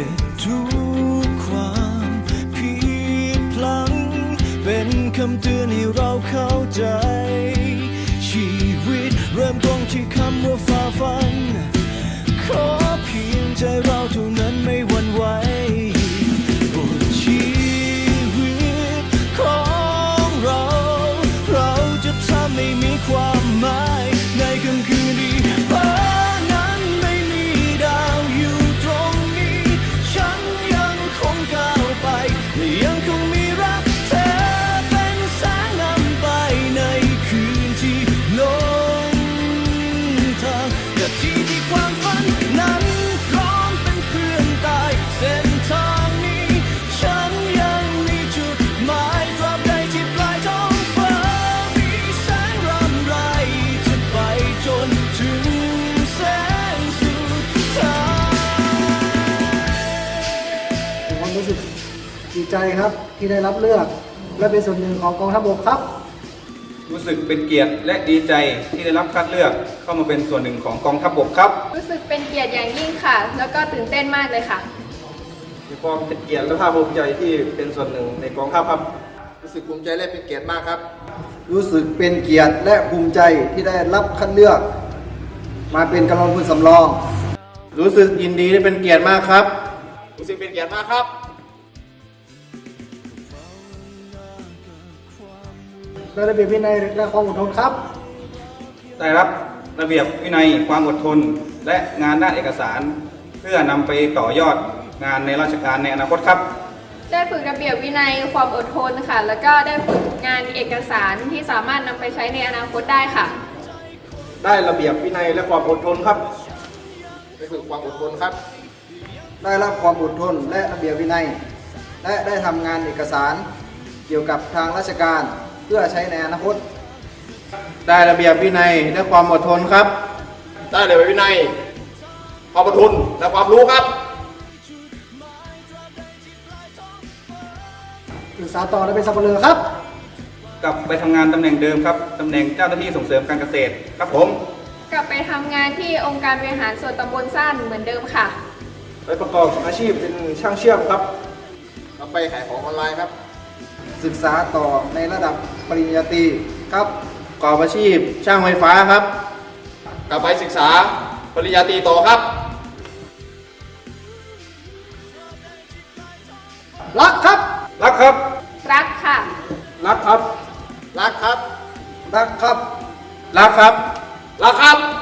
็บทุกความผิดพลังเป็นคำเตือนให้เราเข้าใจ ดีใจครับที่ได้รับเลือก และเป็นส่วนหนึ่งของกองทัพบกครับ รู้สึกเป็นเกียรติและดีใจที่ได้รับคัดเลือกเข้ามาเป็นส่วนหนึ่งของกองทัพบกครับ รู้สึกเป็นเกียรติอย่างยิ่งค่ะ แล้วก็ตื่นเต้นมากเลยค่ะ มีความเป็นเกียรติและภาคภูมิใจที่เป็นส่วนหนึ่งในกองทัพครับ รู้สึกภูมิใจและเป็นเกียรติมากครับ รู้สึกเป็นเกียรติและภูมิใจที่ได้รับคัดเลือก มาเป็นกำลังพลสำรอง รู้สึกยินดีและเป็นเกียรติมากครับ รู้สึกเป็นเกียรติมากครับ และระเบียบวินัยและความอดทนครับ ได้รับระเบียบวินัยความอดทน และงานด้านเอกสาร เพื่อนำไปต่อยอดงานในราชการในอนาคตครับ ได้ฝึกระเบียบวินัยความอดทนค่ะ แล้วก็ได้ฝึกงานเอกสารที่สามารถนำไปใช้ในอนาคตได้ค่ะ ได้ระเบียบวินัยและความอดทนครับ ได้ฝึกความอดทนครับ ได้รับความอดทนและระเบียบวินัย และได้ทำงานเอกสารเกี่ยวกับทางราชการ เพื่อใช้ในอนาคต ได้ระเบียบวินัยและความอดทนครับ ได้ระเบียบวินัยความอดทนและความรู้ครับ ศึกษาต่อและเป็นสับปะเลอครับ กลับไปทำงานตำแหน่งเดิมครับ ตำแหน่งเจ้าหน้าที่ส่งเสริมการเกษตรครับผม กลับไปทำงานที่องค์การบริหารส่วนตำบลสั้นเหมือนเดิมค่ะ ไปประกอบอาชีพเป็นช่างเชื่อมครับ เราไปขายของออนไลน์ครับ ศึกษาต่อในระดับปริญญาตรีครับประกอบอาชีพ ช่างไฟฟ้าครับ กลับไปศึกษาปริญญาตรีต่อครับ รักครับ รักครับ รักค่ะ รักครับ รักครับ รักครับ รักครับ รักครับ